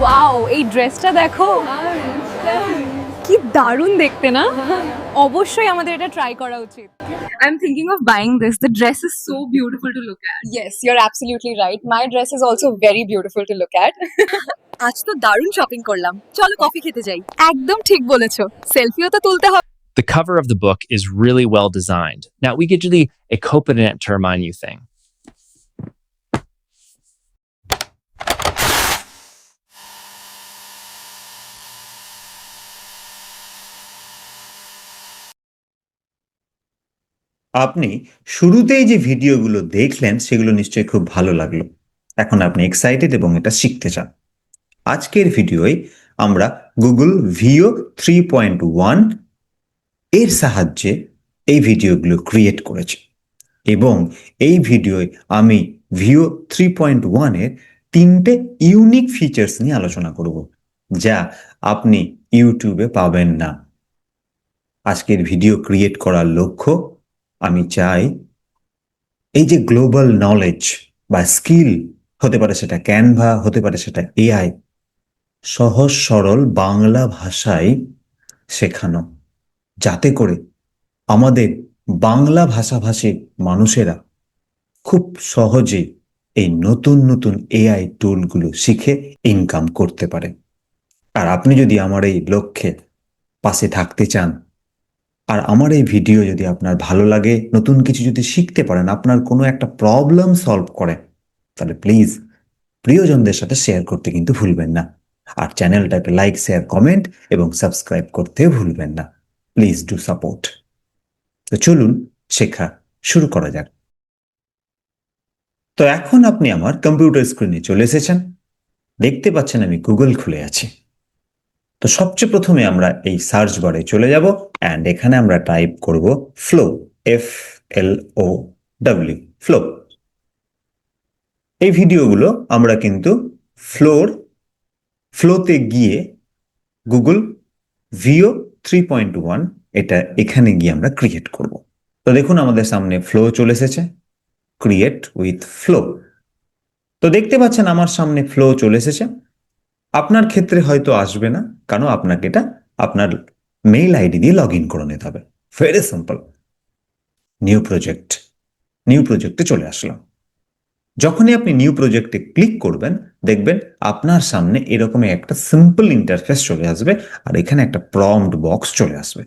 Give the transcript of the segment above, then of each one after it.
Wow এই ড্রেসটা দেখো কি দারুণ দেখতে না অবশ্যই আমাদের এটা ট্রাই করা উচিত I am thinking of buying this the dress is so beautiful to look at Yes, you're absolutely right. My dress is also very beautiful to look at. আজ তো দারুণ শপিং করলাম চলো কফি খেতে যাই একদম ঠিক বলেছো সেলফিও তো তুলতে হবে The cover of the book is really well designed. Now, we get to the a copenent to remind you thing. আপনি শুরুতেই যে ভিডিওগুলো দেখলেন, সেগুলো নিশ্চয়ই খুব ভালো লাগল। এখন আপনি এক্সাইটেড এবং এটা শিখতে চান। আজকের ভিডিওয় আমরা গুগল ভিও থ্রি পয়েন্ট ওয়ানের সাহায্যে এই ভিডিওগুলো ক্রিয়েট করেছি এবং এই ভিডিওয় আমি ভিও থ্রি পয়েন্ট ওয়ানের তিনটে ইউনিক ফিচার্স নিয়ে আলোচনা করব, যা আপনি ইউটিউবে পাবেন না। আজকের ভিডিও ক্রিয়েট করার লক্ষ্য আমি চাই এই যে গ্লোবাল নলেজ বা স্কিল হতে পারে সেটা ক্যানভা হতে পারে সেটা এআই সহজ, সরল বাংলা ভাষায় শেখানো। যাতে করে আমাদের বাংলা ভাষাভাষী মানুষেরা খুব সহজে এই নতুন নতুন এআই টুলগুলো শিখে ইনকাম করতে পারে। আর আপনি যদি আমার এই লক্ষ্যে পাশে থাকতে চান আর আমার এই ভিডিও যদি আপনার ভালো লাগে, নতুন কিছু যদি শিখতে পারেন, আপনার কোনো একটা প্রবলেম সলভ করে, তাহলে প্লিজ প্রিয়জনদের সাথে শেয়ার করতে কিন্তু ভুলবেন না। আর চ্যানেলটাকে লাইক শেয়ার কমেন্ট এবং সাবস্ক্রাইব করতে ভুলবেন না। প্লিজ ডু সাপোর্ট তো চলুন, শেখা শুরু করা যাক। তো এখন আপনি আমার কম্পিউটার স্ক্রিনে চলে এসেছেন। দেখতে পাচ্ছেন আমি গুগল খুলে আছি। তো সবচেয়ে প্রথমে আমরা এই সার্চ বারে চলে যাব অ্যান্ড এখানে আমরা টাইপ করব flow F L O W flow এই ভিডিওগুলো আমরা কিন্তু ফ্লোর ফ্লোতে গিয়ে Google Veo three point one এটা এখানে গিয়ে আমরা ক্রিয়েট করব। তো দেখুন আমাদের সামনে ফ্লো চলে এসেছে ক্রিয়েট উইথ ফ্লো তো দেখতে পাচ্ছেন আমার সামনে ফ্লো চলে এসেছে আপনার ক্ষেত্রে হয়তো আসবে না, কারণ আপনাকে এটা আপনার মেইল আইডি দিয়ে লগ ইন করে নিতে হবে। Very simple new project new প্রজেক্টে চলে আসলাম। যখনই আপনি নিউ প্রজেক্টে ক্লিক করবেন, দেখবেন আপনার সামনে এরকম একটা সিম্পল ইন্টারফেস চলে আসবে আর এখানে একটা প্রম্পট বক্স চলে আসবে।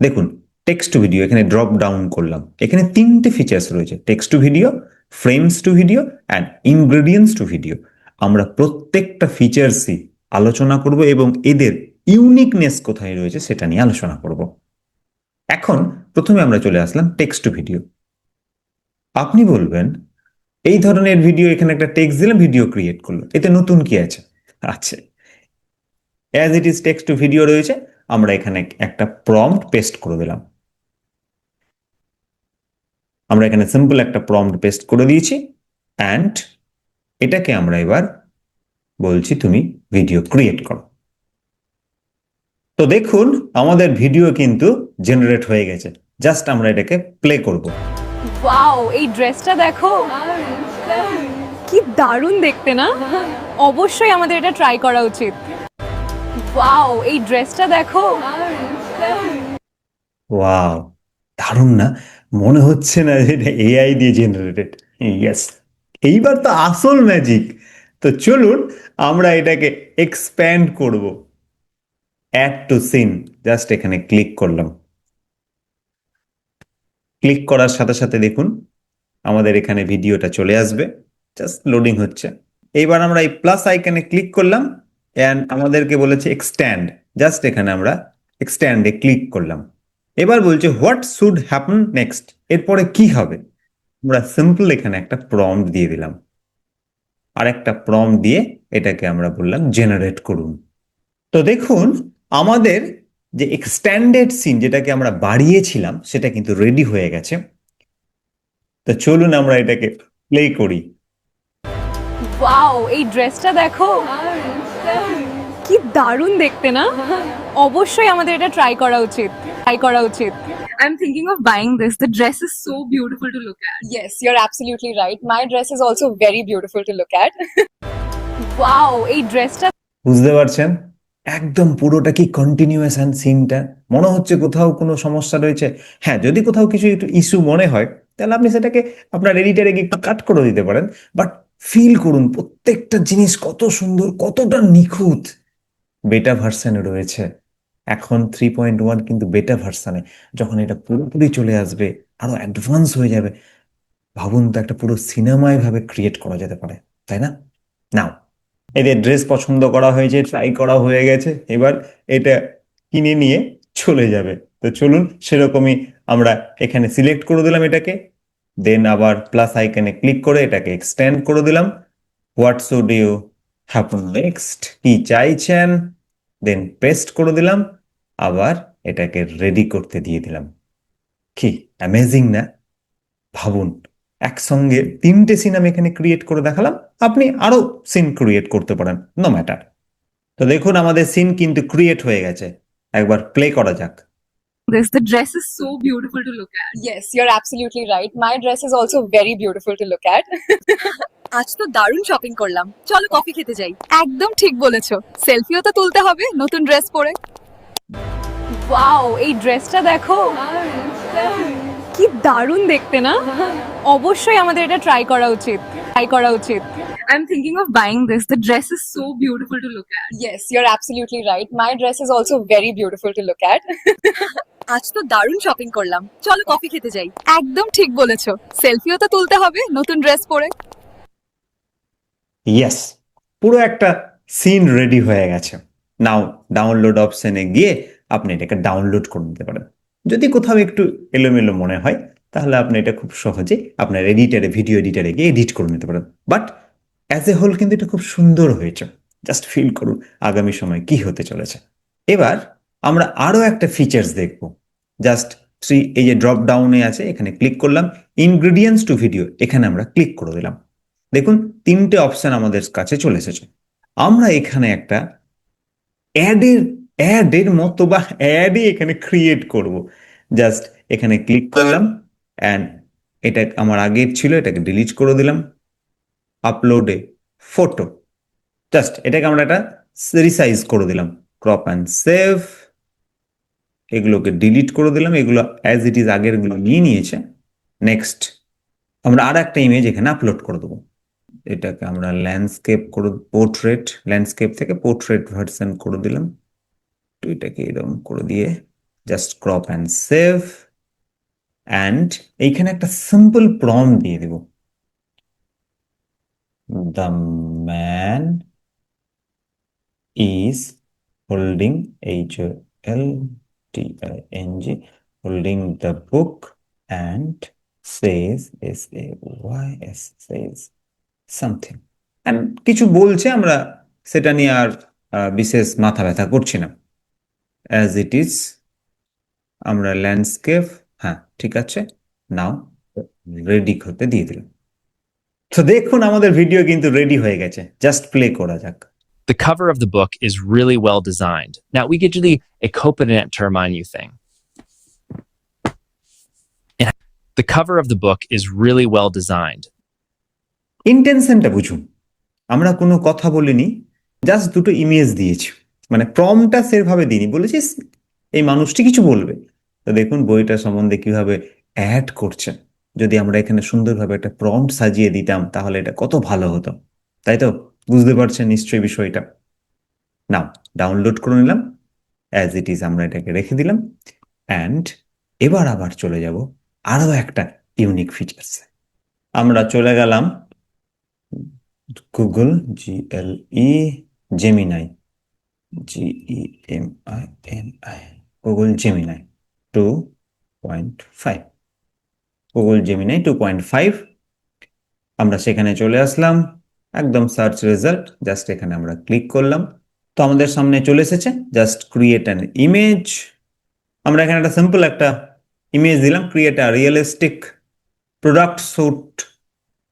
দেখুন টেক্সট টু ভিডিও এখানে ড্রপ ডাউন করলাম। এখানে তিনটে ফিচার্স রয়েছে text to video frames to video and ingredients to video আমরা প্রত্যেকটা ফিচার্সই আলোচনা করব এবং এদের ইউনিকনেস কোথায় রয়েছে সেটা নিয়ে আলোচনা করব। এখন প্রথমে আমরা চলে আসলাম টেক্সট টু ভিডিও আপনি বলবেন, এই ধরনের ভিডিও এখানে একটা টেক্সট দিলাম ভিডিও ক্রিয়েট করল। এতে নতুন কি আছে? আছে as it is text to video রয়েছে। আমরা এখানে একটা প্রম্পট পেস্ট করে দিলাম। আমরা এখানে সিম্পল একটা প্রম্পট পেস্ট করে দিয়েছি। অ্যান্ড এটাকে আমরা এবার বলছি তুমি ভিডিও ক্রিয়েট করো। তো দেখুন আমাদের ভিডিও কিন্তু জেনারেট হয়ে গেছে। জাস্ট আমরা এটাকে প্লে করব। ওয়াও এই ড্রেসটা দেখো। কি দারুণ দেখতে না? অবশ্যই আমাদের এটা ট্রাই করা উচিত। ওয়াও এই ড্রেসটা দেখো। ওয়াও দারুণ না? মনে হচ্ছে না যে এটা এআই দিয়ে জেনারেটেড ইয়েস এইবার তো আসল ম্যাজিক তো চলুন আমরা এটাকে এক্সপ্যান্ড করব। অ্যাড টু সিন জাস্ট এখানে ক্লিক করলাম। ক্লিক করার সাথে সাথে দেখুন, আমাদের এখানে ভিডিওটা চলে আসবে। জাস্ট লোডিং হচ্ছে। এইবার আমরা এই প্লাস আইকনে ক্লিক করলাম অ্যান্ড আমাদেরকে বলেছে এক্সট্যান্ড জাস্ট এখানে আমরা এক্সট্যান্ডে ক্লিক করলাম। এবার বলছে হোয়াট শুড হ্যাপন নেক্সট এরপরে কি হবে? আমরা সিম্পল এখানে একটা প্রম্পট দিয়ে দিলাম। আর একটা প্রম্পট দিয়ে এটাকে আমরা বললাম জেনারেট করুন। তো দেখুন, আমাদের যে এক্সট্যান্ডেড সিন যেটাকে আমরা বাড়িয়েছিলাম, সেটা কিন্তু রেডি হয়ে গেছে। তো চলুন আমরা এটাকে প্লে করি। এই ড্রেসটা দেখো। কি দারুণ দেখতে না? অবশ্যই আমাদের এটা ট্রাই করা উচিত। ট্রাই করা উচিত। I am thinking of buying this the dress is so beautiful to look at Yes, you're absolutely right. My dress is also very beautiful to look at. Wow এই ড্রেসটা বুঝতে পারছেন? একদম পুরোটা কি কন্টিনিউয়েশন সিনটা মনে হচ্ছে কোথাও কোনো সমস্যা রয়েছে। হ্যাঁ যদি কোথাও কিছু একটু ইস্যু মনে হয় তাহলে আপনি সেটাকে আপনার এডিটারে গিয়ে একটু কাট করে দিতে পারেন। বাট ফিল করুন প্রত্যেকটা জিনিস কত সুন্দর কতটা নিখুঁত। বেটা ভার্সানে রয়েছে। এখন থ্রি পয়েন্ট ওয়ান কিন্তু বেটা ভার্সানে যখন এটা পুরোপুরি চলে আসবে, আরও অ্যাডভান্স হয়ে যাবে, ভাবুন তো একটা পুরো সিনেমায় ভাবে ক্রিয়েট করা যেতে পারে, তাই না? নাও এদের ড্রেস পছন্দ করা হয়েছে ট্রাই করা হয়ে গেছে, এবার এটা কিনে নিয়ে চলে যাবে। তো চলুন সেরকমই আমরা এখানে সিলেক্ট করে দিলাম এটাকে দেন আবার প্লাস আইকনে ক্লিক করে এটাকে এক্সটেন্ড করে দিলাম। What should you happen next কি চাইছেন? দেন পেস্ট করে দিলাম আবার এটাকে রেডি করতে দিয়ে দিলাম কি অ্যামেজিং না ভাবুন একসঙ্গে তিনটে সিন আমি এখানে ক্রিয়েট করে দেখালাম আপনি আরও সিন ক্রিয়েট করতে পারেন নো ম্যাটার তো দেখুন আমাদের সিন কিন্তু ক্রিয়েট হয়ে গেছে একবার প্লে করা যাক This the dress is so beautiful to look at. Yes, you're absolutely right. My dress is also very beautiful to look at. আজ তো দারুণ শপিং করলাম। চলো কফি খেতে যাই। একদম ঠিক বলেছ। সেলফিও তো তুলতে হবে নতুন ড্রেস পরে। ওয়াও এই ড্রেসটা দেখো। কি দারুণ দেখতে না? অবশ্যই আমাদের এটা ট্রাই করা উচিত। ট্রাই করা উচিত। I am thinking of buying this the dress is so beautiful to look at Yes, you're absolutely right. My dress is also very beautiful to look at. আজ তো দারুণ শপিং করলাম। চলো কফি খেতে যাই। একদম ঠিক বলেছ। সেলফিও তো তুলতে হবে নতুন ড্রেস পরে। ইয়েস পুরো একটা সিন রেডি হয়ে গেছে। নাও ডাউনলোড অপশনে গিয়ে আপনি এটাকে ডাউনলোড করে নিতে পারেন। যদি কোথাও একটু এলোমেলো মনে হয়, তাহলে আপনি এটা খুব সহজে আপনার এডিটারে ভিডিও এডিটারে গিয়ে এডিট করে নিতে পারেন। বাট অ্যাজ এ হোল কিন্তু এটা খুব সুন্দর হয়েছে। জাস্ট ফিল করুন আগামী সময় কি হতে চলেছে। এবার, আমরা আরও একটা ফিচার্স দেখব। জাস্ট থ্রি এই যে ড্রপ ডাউনে আছে, এখানে ক্লিক করলাম। ইনগ্রিডিয়েন্টস টু ভিডিও এখানে আমরা ক্লিক করে দিলাম। দেখুন, তিনটে অপশন আমাদের কাছে চলে এসেছে। আমরা এখানে একটা অ্যাডের অ্যাডের মতো বা অ্যাডই এখানে ক্রিয়েট করব। জাস্ট এখানে ক্লিক করলাম অ্যান্ড এটা আমার আগের ছিল, এটাকে ডিলিট করে দিলাম। আপলোডে ফটো জাস্ট এটাকে আমরা একটা রিসাইজ করে দিলাম। ক্রপ অ্যান্ড সেভ এগুলোকে ডিলিট করে দিলাম। এগুলো অ্যাজ ইট ইজ আগেরগুলো নিয়ে নিয়েছে। নেক্সট আমরা আর একটা ইমেজ এখানে আপলোড করে দেবো। এটাকে আমরা ল্যান্ডস্কেপ করে পোর্ট্রেট ল্যান্ডস্কেপ থেকে পোর্ট্রেট ভার্সন করে দিলাম। তো এটাকে এরকম করে দিয়ে just crop and save and এইখানে একটা সিম্পল প্রম দিয়ে দেব। The man is holding H L T I N G holding the book and says, s a y s says something and কিছু বলছে আমরা সেটা নিয়ে আর বিশেষ মাথা ব্যথা করছি না অ্যাজ ইট ইজ আমরা ল্যান্ডস্কেপ হ্যাঁ ঠিক আছে নাও রেডি হতে দিয়ে দিলাম তো দেখুন আমাদের ভিডিও কিন্তু রেডি হয়ে গেছে জাস্ট প্লে করা যাক The cover of the book is really well designed. Now we get to the accompanyant termine you thing. The cover of the book is really well designed. ইন্টেনশনটা বুঝুন। আমরা কোনো কথা বলিনি জাস্ট দুটো ইমেজ দিয়েছি। মানে প্রমটা সেভাবে দিইনি, বলেছি এই মানুষটি কিছু বলবে। তো দেখুন, বইটা সম্বন্ধে কীভাবে অ্যাড করছেন। যদি আমরা এখানে সুন্দরভাবে একটা প্রম্পট সাজিয়ে দিতাম, তাহলে এটা কত ভালো হতো। তাই তো? বুঝতে পারছেন নিশ্চয়ই বিষয়টা? নাও ডাউনলোড করে নিলাম। অ্যাজ ইট ইজ আমরা এটাকে রেখে দিলাম। অ্যান্ড এবার আবার চলে যাব আরও একটা ইউনিক ফিচার্স আমরা চলে গেলাম Google G L E Gemini G E M I N I Google Gemini two point five Google Gemini two point five আমরা সেখানে চলে আসলাম। একদম সার্চ রেজাল্ট জাস্ট এখানে আমরা ক্লিক করলাম। তো আমাদের সামনে চলে এসেছে জাস্ট ক্রিয়েট অ্যান ইমেজ আমরা এখানে একটা সিম্পল একটা ইমেজ দিলাম create a realistic product shoot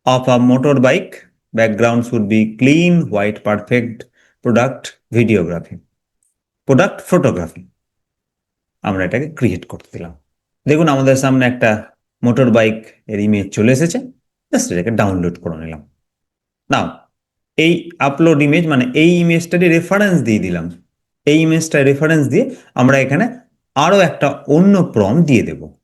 of a motorbike. Background should be clean, white, perfect. Product videography. Product photography. আমরা এটাকে ক্রিয়েট করতে দিলাম। দেখুন আমাদের সামনে একটা মোটর বাইক এর ইমেজ চলে এসেছে। জাস্ট এটাকে ডাউনলোড করে নিলাম। নাও এই আপলোড ইমেজ মানে এই ইমেজটারই রেফারেন্স দিয়ে দিলাম। এই ইমেজটা রেফারেন্স দিয়ে আমরা এখানে আরও একটা অন্য প্রম দিয়ে দেব।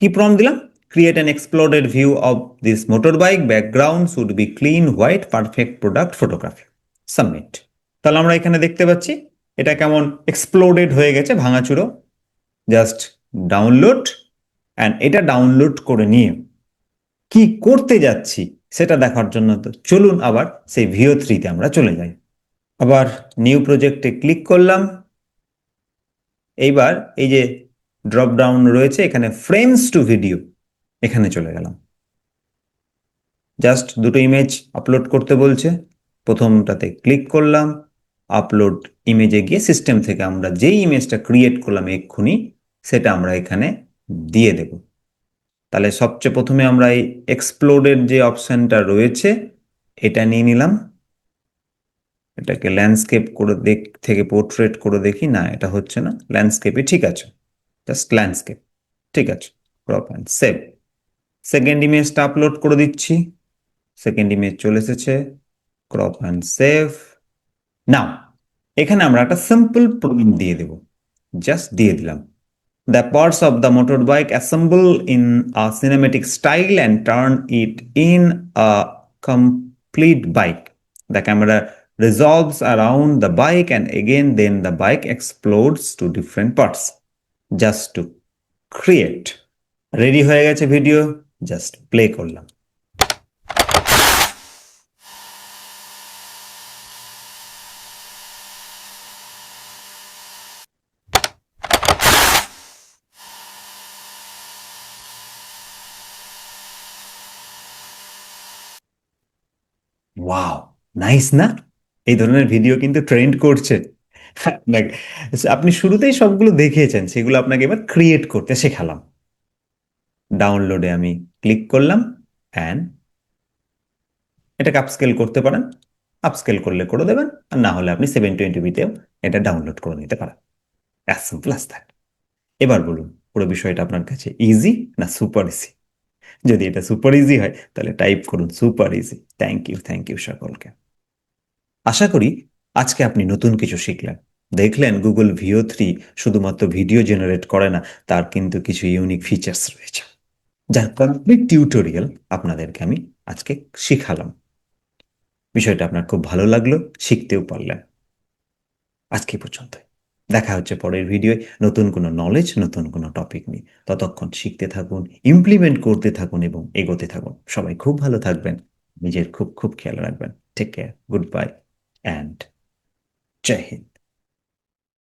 কি প্রম দিলাম? An exploded view of this motorbike background should be clean white perfect product photography submit তাহলে আমরা এখানে দেখতে পাচ্ছি, এটা কেমন এক্সপ্লোডেড হয়ে গেছে, ভাঙাচুরো। জাস্ট ডাউনলোড অ্যান্ড এটা ডাউনলোড করে নিয়ে কি করতে যাচ্ছি সেটা দেখার জন্য তো চলুন আবার সেই ভিও থ্রিতে আমরা চলে যাই। আবার নিউ প্রজেক্টে ক্লিক করলাম। এইবার এই যে ড্রপ ডাউন রয়েছে, এখানে ফ্রেমস টু ভিডিও এখানে চলে গেলাম। জাস্ট দুটো ইমেজ আপলোড করতে বলছে। প্রথমটাতে ক্লিক করলাম। আপলোড ইমেজে গিয়ে সিস্টেম থেকে আমরা যেই ইমেজটা ক্রিয়েট করলাম এক্ষুনি, সেটা আমরা এখানে দিয়ে দেব। তাহলে সবচেয়ে প্রথমে আমরা এই এক্সপ্লোডেড যে অপশনটা রয়েছে, এটা নিয়ে নিলাম। এটাকে ল্যান্ডস্কেপ করে দেখ, থেকে পোর্ট্রেট করে দেখি, না, এটা হচ্ছে না। ল্যান্ডস্কেপে ঠিক আছে। জাস্ট ল্যান্ডস্কেপ ঠিক আছে। ক্রপ অ্যান্ড সেভ সেকেন্ড ইমেজটা আপলোড করে দিচ্ছি। সেকেন্ড ইমেজ চলে এসেছে। ক্রপ অ্যান্ড সেভ না এখানে আমরা একটা সিম্পল প্রবলেম দিয়ে দেব। জাস্ট দিয়ে দিলাম। The parts of the motor bike assemble in a cinematic style and turn it in a complete bike the camera resolves around the bike and again then the bike explores to different parts just to create ready হয়ে গেছে video just play করলাম। Wow nice না? এই ধরনের video কিন্তু trend করছে। আপনি শুরুতেই সবগুলো দেখিয়েছেন, সেগুলো আপনাকে এবার ক্রিয়েট করতে শেখালাম। ডাউনলোডে আমি ক্লিক করলাম অ্যান্ড এটাকে আপস্কেল করতে পারেন। আপস্কেল করলে করে দেবেন, আর না হলে আপনি সেভেন টোয়েন্টি বিতেও এটা ডাউনলোড করে নিতে পারেন। অ্যাজ সিম্পল অ্যাজ দ্যাট এবার বলুন, পুরো বিষয়টা আপনার কাছে ইজি না সুপার ইজি যদি এটা সুপার ইজি হয়, তাহলে টাইপ করুন super easy thank you thank you সকলকে। আশা করি আজকে আপনি নতুন কিছু শিখলেন। দেখলেন গুগল ভিও থ্রি শুধুমাত্র ভিডিও জেনারেট করে না, তার কিন্তু কিছু ইউনিক ফিচার্স রয়েছে। যার কমপ্লিট টিউটোরিয়াল আপনাদেরকে আমি আজকে শিখালাম। বিষয়টা আপনার খুব ভালো লাগল, শিখতেও পারলেন। আজকে পর্যন্ত দেখা হচ্ছে পরের ভিডিওয় নতুন কোনো নলেজ নতুন কোনো টপিক নিয়ে। ততক্ষণ শিখতে থাকুন ইমপ্লিমেন্ট করতে থাকুন এবং এগোতে থাকুন। সবাই খুব ভালো থাকবেন, নিজের খুব খুব খেয়াল রাখবেন। Take care good bye and Joy Hind